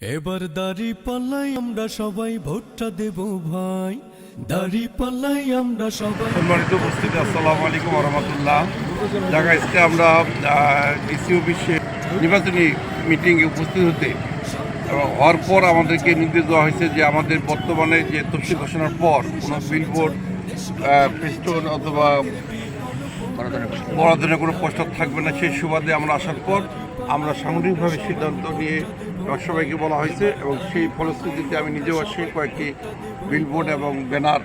এবার দাড়ি পাল্লাই আমরা সবাই ভোটটা দেব ভাই। দাড়ি পাল্লাই আমরা সবাই সম্মানিত উপস্থিতি, আসসালামু আলাইকুম রহমতুল্লাহ। ঢাকা আজকে আমরা ডিসি অফিসে নির্বাচনী মিটিংয়ে উপস্থিত হতে হওয়ার পর আমাদেরকে নির্দেশ দেওয়া হয়েছে যে আমাদের বর্তমানে যে তফসিল ঘোষণার পর কোনো বিলবোর্ড ফেস্টুন অথবা বড় ধরনের কোনো পোস্টার থাকবে না, সেই সুবাদে আমরা আসার পর আমরা সামগ্রিকভাবে সিদ্ধান্ত নিয়ে এবং সবাইকে বলা হয়েছে এবং সেই ফলশ্রুতিতে আমি নিজেও আসে কয়েকটি বিলবোর্ড এবং ব্যানার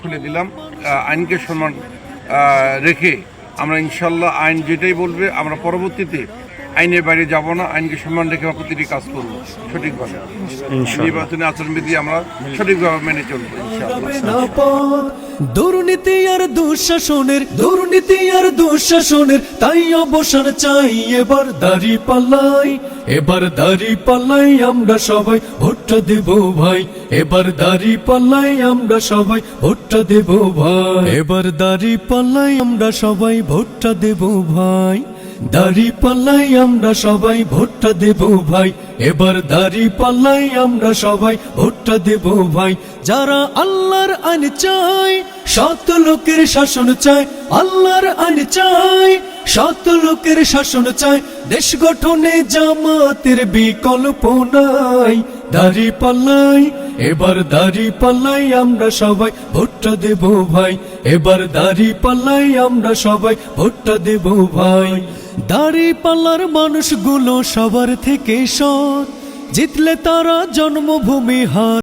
খুলে দিলাম। আইনকে সম্মান রেখে আমরা ইনশাল্লাহ আইন যেটাই বলবে আমরা পরবর্তীতে আইনের বাইরে যাব না। আইনকে সম্মান রেখে আমরা প্রতিটি কাজ করব সঠিকভাবে। নির্বাচনী আচরণবিধি আমরা সঠিকভাবে মেনে চলবো পথ দুর্নীতি আর দুঃশাসনের, দুর্নীতি আর দুঃশাসনের, তাই অবসর চাই, এবার দাড়ি পাল্লাই, এবার দাড়ি পাল্লাই আমরা সবাই ভোটটা দেব ভাই, এবার দাড়ি পাল্লাই আমরা সবাই ভোটটা দেব ভাই, এবার দাড়ি পাল্লাই আমরা সবাই ভোটটা দেব ভাই। দাড়ি পাল্লাই আমরা সবাই ভোটটা দেব ভাই। এবার দাড়ি পাল্লাই আমরা সবাই ভোটটা দেব ভাই। যারা আল্লাহর আইন চাই সত লোকের শাসন চায়। আল্লাহর আইন চাই সত লোকের শাসন চায়। দেশ গঠনে জামাতের বিকল্প নাই। দাড়ি পাল্লাই এবার দাড়ি পাল্লাই আমরা সবাই ভোটটা দেব ভাই। এবার দাড়ি পাল্লাই আমরা সবাই ভোটটা দেব ভাই। দাড়ি পাল্লার মানুষগুলো সবার থেকে সৎ। জিতলে তারা জন্মভূমি হার